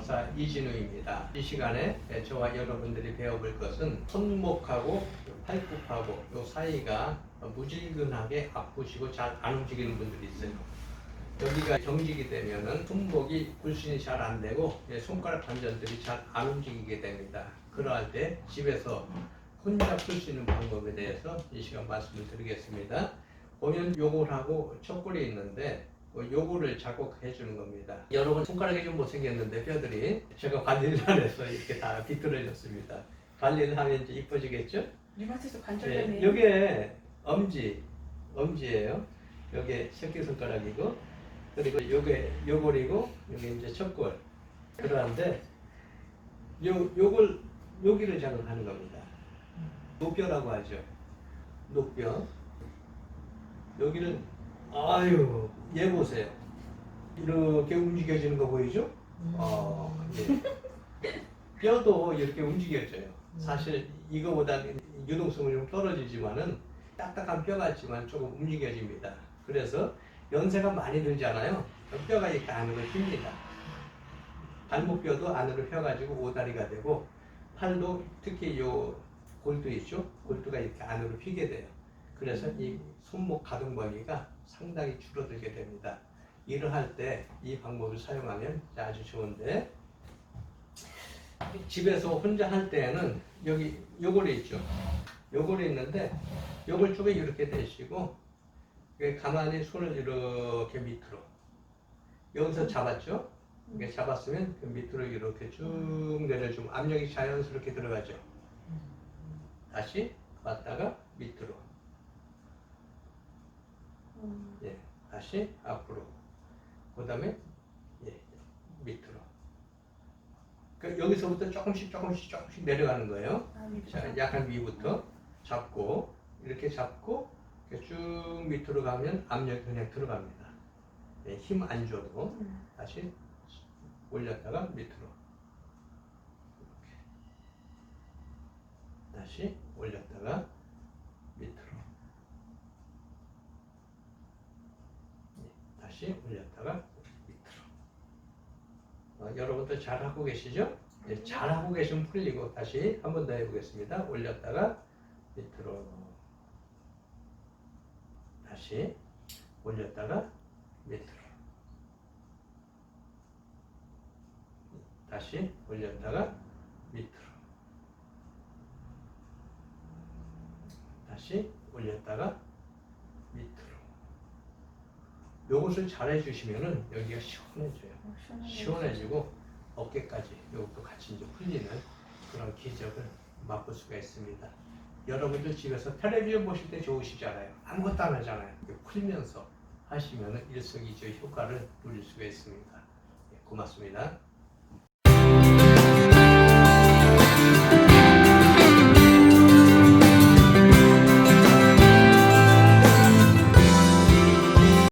박사 이진우입니다. 이 시간에 저와 여러분들이 배워볼 것은 손목하고 팔굽하고 요 사이가 무질근하게 아프시고 잘 안 움직이는 분들이 있어요. 여기가 경직이 되면은 손목이 굴신이 잘 안 되고 예, 손가락 관절들이 잘 안 움직이게 됩니다. 그러할 때 집에서 혼자 풀 수 있는 방법에 대해서 이 시간 말씀을 드리겠습니다. 보면 요골하고 척골이 있는데 그 요거를 자극해 주는 겁니다. 여러분 손가락이 좀 못생겼는데 뼈들이 제가 관리를 안 해서 이렇게 다 비뚤어졌습니다. 관리를 하면 이제 이뻐지겠죠? 리마티스 관절염이 네, 요게 엄지, 엄지예요. 요게 새끼손가락이고 그리고 요게 요골이고 요게 이제 척골. 그러한데 요 요걸 여기를 자극하는 겁니다. 노뼈라고 하죠. 노뼈. 여기를 아유 얘 보세요. 이렇게 움직여지는 거 보이죠? 어, 예. 뼈도 이렇게 움직여져요. 사실 이거보다는 유동성이 좀 떨어지지만은 딱딱한 뼈 같지만 조금 움직여집니다. 그래서 연세가 많이 들잖아요. 뼈가 이렇게 안으로 휩니다. 발목뼈도 안으로 펴가지고 오다리가 되고 팔도 특히 요 골두 있죠? 골두가 이렇게 안으로 휘게 돼요. 그래서 이 손목 가동 범위가 상당히 줄어들게 됩니다. 일을 할 때 이 방법을 사용하면 아주 좋은데 집에서 혼자 할 때는 여기 요걸이 있죠. 요걸이 있는데 요걸 쪽에 이렇게 대시고 가만히 손을 이렇게 밑으로 여기서 잡았죠. 이렇게 잡았으면 그 밑으로 이렇게 쭉 내려주면 압력이 자연스럽게 들어가죠. 다시 왔다가 밑으로 음, 예, 다시 앞으로. 그 다음에, 예, 밑으로. 그 여기서부터 조금씩 조금씩 조금씩 내려가는 거예요. 아. 자, 약간 위부터 잡고, 이렇게 잡고, 이렇게 쭉 밑으로 가면 압력이 그냥 들어갑니다. 예, 힘안 줘도 음, 다시 올렸다가 밑으로. 이렇게. 다시 올렸다가 밑으로. 예, 다시 올렸다가 밑으로. 어, 여러분들 잘 하고 계시죠? 예, 잘 하고 계시면 풀리고 다시 한 번 더 해보겠습니다. 올렸다가 밑으로. 다시 올렸다가 밑으로. 다시 올렸다가 밑으로. 다시 올렸다가 밑으로. 요것을 잘 해주시면은 여기가 시원해져요. 어, 시원하네. 시원해지고 어깨까지 요것도 같이 이제 풀리는 그런 기적을 맛볼 수가 있습니다. 여러분들 집에서 텔레비전 보실 때 좋으시잖아요. 아무것도 안 하잖아요. 풀면서 하시면 일석이조의 효과를 누릴 수가 있습니다. 예, 고맙습니다.